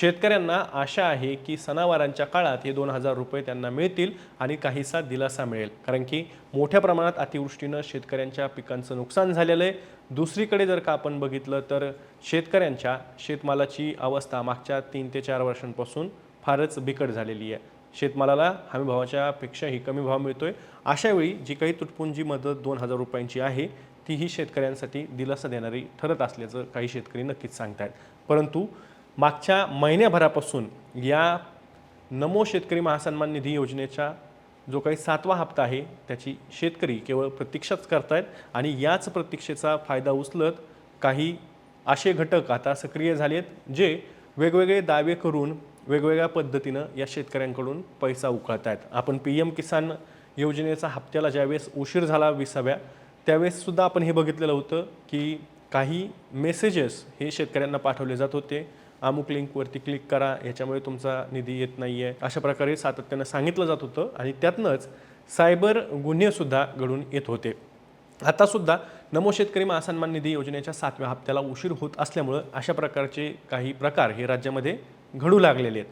शेतकऱ्यांना आशा आहे की सणावारांच्या काळात हे दोन हजार रुपये त्यांना मिळतील आणि काहीसा दिलासा मिळेल. कारण की मोठ्या प्रमाणात अतिवृष्टीनं शेतकऱ्यांच्या पिकांचं नुकसान झालेलं आहे. दुसरीकडे जर का आपण बघितलं तर शेतकऱ्यांच्या शेतमालाची अवस्था मागच्या तीन ते चार वर्षांपासून फारच बिकट झालेली आहे. शेतमालाला हमीभावाच्या पेक्षाही कमी भाव मिळतोय. अशावेळी जी काही तुटपुंजी मदत दोन हजार रुपयांची आहे तीही शेतकऱ्यांसाठी दिलासा देणारी ठरत असल्याचं काही शेतकरी नक्कीच सांगतायत. परंतु मागच्या महिन्याभरापासून या नमो शेतकरी महासन्मान निधी योजनेचा जो काही सातवा हप्ता आहे त्याची शेतकरी केवळ प्रतीक्षाच करतायत आणि याच प्रतीक्षेचा फायदा उचलत काही असे घटक आता सक्रिय झालेत जे वेगवेगळे दावे करून वेगवेगळ्या पद्धतीनं या शेतकऱ्यांकडून पैसा उकळत आहेत आपण पी एम किसान योजनेचा हप्त्याला ज्यावेळेस उशीर झाला विसाव्या त्यावेळेससुद्धा आपण हे बघितलेलं होतं की काही मेसेजेस हे शेतकऱ्यांना पाठवले जात होते. अमुक लिंकवरती क्लिक करा याच्यामुळे तुमचा निधी येत नाही आहे अशा प्रकारे सातत्यानं सांगितलं जात होतं आणि त्यातनंच सायबर गुन्हेसुद्धा घडून येत होते. आतासुद्धा नमो शेतकरी महासन्मान निधी योजनेच्या सातव्या हप्त्याला उशीर होत असल्यामुळं अशा प्रकारचे काही प्रकार हे राज्यामध्ये घडू लागलेले आहेत.